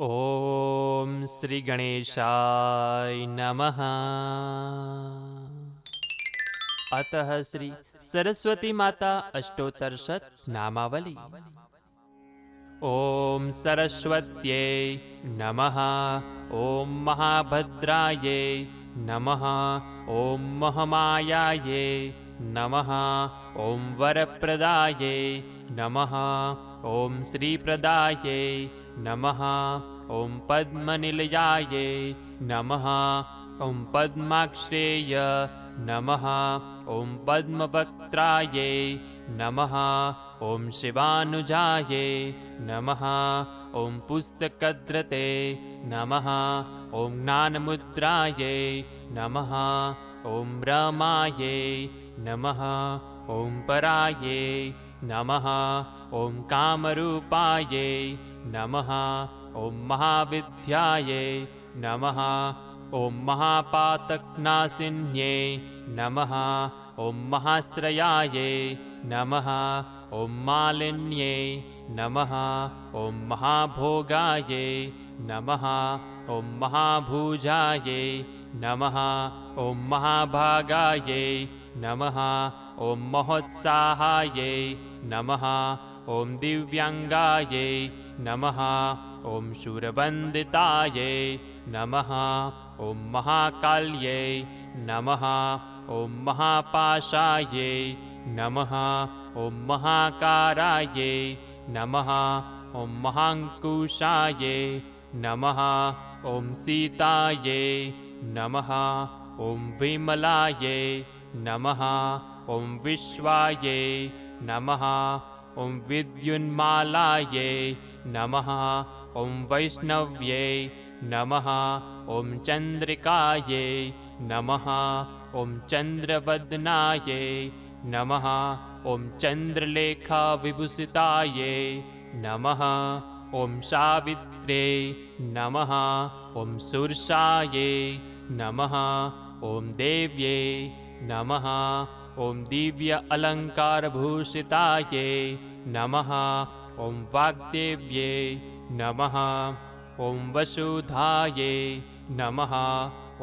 ॐ श्रीगणेशाय नमः। अतः श्री सरस्वतीमाता अष्टोत्तरशत् नामावली। ॐ सरस्वत्यै नमः। ॐ महाभद्रायै नमः। ॐ महमायायै नमः। ॐ वरप्रदायै नमः। ॐ श्रीप्रदायै नमः ॐ पद्मनिलयायै नमः ॐ पद्माक्षेय नमः ॐ पद्मवक्त्रायै नमः ॐ शिवानुजायै नमः ॐ पुस्तकद्रते नमः ॐ ज्ञानमुद्रायै नमः ॐ रमायै नमः ॐ परायै नमः ॐ कामरूपायै नमः। ॐ महाविद्यायै नमः। ॐ महापातकनाशिन्यै नमः। ॐ महाश्रयायै नमः। ॐ मालिन्यै नमः। ॐ महाभोगायै नमः। ॐ महाभुजायै नमः। ॐ महाभागायै नमः। ॐ महोत्साहायै नमः। ॐ दिव्याङ्गायै नमः। ॐ शूरवन्दितायै नमः। ॐ महाकाल्यै नमः। ॐ महापाशायै नमः। ॐ महाकारायै नमः। ॐ महाङ्कुशायै नमः। ॐ सीतायै नमः। ॐ विमलायै नमः। ॐ विश्वायै नमः ॐ विद्युन्मालायै नमः ॐ वैष्णव्यै नमः ॐ चन्द्रिकायै नमः ॐ चन्द्रवदनायै नमः ॐ चन्द्रलेखाविभूषितायै नमः ॐ सावित्र्यै नमः ॐ सुरसायै नमः ॐ देव्यै नमः ॐ दिव्य अलङ्कारभूषितायै नमः। ॐ वाग्देव्यै नमः। ॐ वसुधायै नमः।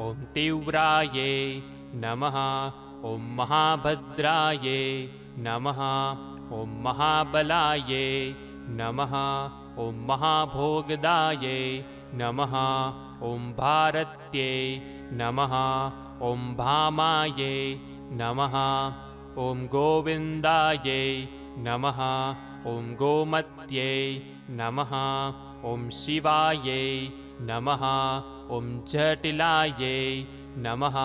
ॐ तीव्रायै नमः। ॐ महाभद्रायै नमः। ॐ महाबलायै नमः। ॐ महाभोगदायै नमः। ॐ भारत्यै नमः। ॐ भामायै नमः। ॐ गोविन्दायै नमः। ॐ गोमत्यै नमः। ॐ शिवायै नमः। ॐ जटिलायै नमः।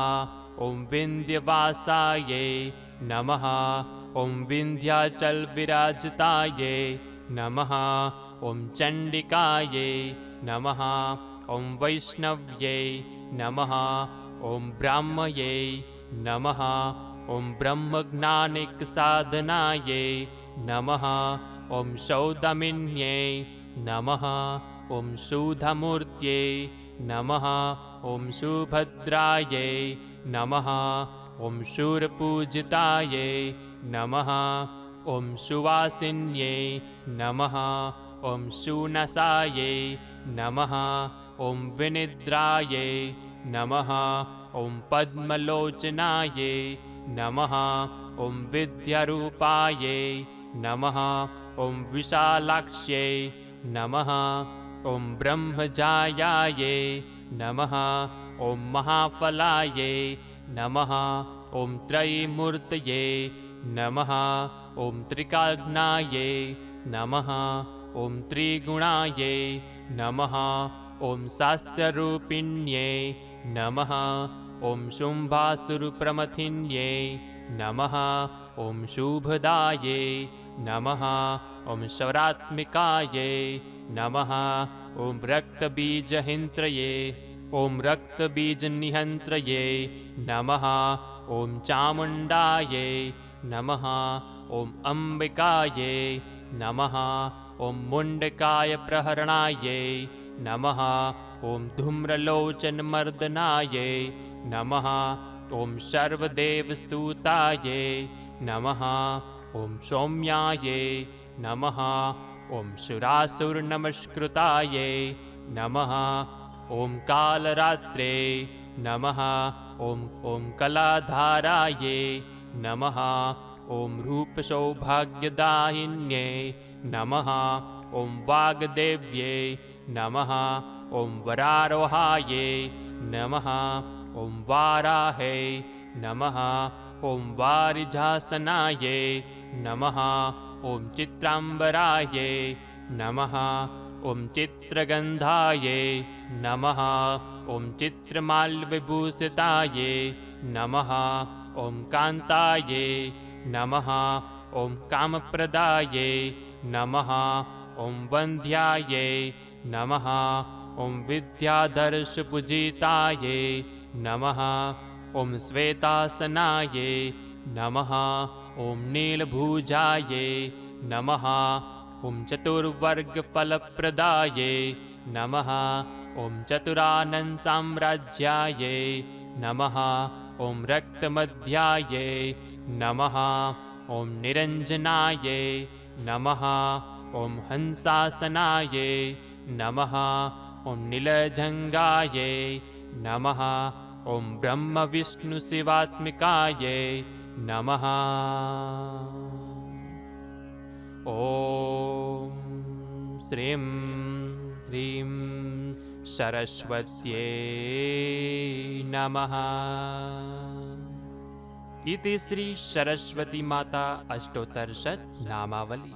ॐ विन्ध्यवासायै नमः। ॐ विन्ध्याचलविराजितायै नमः। ॐ चण्डिकायै नमः। ॐ वैष्णव्यै नमः। ॐ ब्राह्मयै नमः। ॐ ब्रह्मज्ञानिकसाधनायै नमः। ॐ सौदमिन्यै नमः। ॐ सुधमूर्त्यै नमः। ॐ सुभद्रायै नमः। ॐ शूरपूजितायै नमः। ॐ सुवासिन्यै नमः। ॐ सुनसायै नमः। ॐ विनिद्रायै नमः ॐ पद्मलोचनायै नमः ॐ विद्यारूपायै नमः ॐ विशालाक्ष्यै नमः ॐ ब्रह्मजायायै नमः ॐ महाफलायै नमः ॐ त्रयीमूर्तये नमः ॐ त्रिकाग्नायै नमः ॐ त्रिगुणायै नमः ॐ शास्त्ररूपिण्यै नमः ॐ शुम्भासुरप्रमथिन्यै नमः। ॐ शुभदायै नमः। ॐ शवरात्मिकायै नमः। ॐ रक्तबीजहिन्त्रये ॐ रक्तबीजनिहन्त्रये नमः। ॐ चामुण्डायै नमः। ॐ अम्बिकायै नमः। ॐ मुण्डकायप्रहरणायै नमः। ॐ धूम्रलोचनमर्दनायै नमः। ॐ सर्वदेवस्तुतायै नमः। ॐ सौम्यायै नमः। ॐ सुरासुरनमस्कृतायै नमः। ॐ कालरात्रे नमः। ॐ ॐ कलाधारायै नमः। ॐ रूपसौभाग्यदायिन्यै नमः। ॐ वाग्देव्यै नमः। ॐ वरारोहायै नमः ॐ वाराहै नमः। ॐ वारिजासनायै नमः। ॐ चित्राम्बरायै नमः। ॐ चित्रगन्धायै नमः। ॐ चित्रमाल्यविभूषितायै नमः। ॐ कान्तायै नमः। ॐ कामप्रदायै नमः। ॐ वन्द्यायै नमः। ॐ विद्याधर्षपूजितायै नमः। ॐ श्वेतासनायै नमः। ॐ नीलभुजायै नमः। ॐ चतुर्वर्गफलप्रदायै नमः। ॐ चतुरानन्दसाम्राज्यायै नमः। ॐ रक्तमध्यायै नमः। ॐ निरञ्जनायै नमः। ॐ हंसासनायै नमः। ॐ नीलजङ्गायै नमः ॐ ब्रह्मविष्णुशिवात्मिकायै नमः। ॐ श्रीं ह्रीं सरस्वत्यै नमः। इति श्रीसरस्वतीमाता अष्टोत्तरशत् नामावली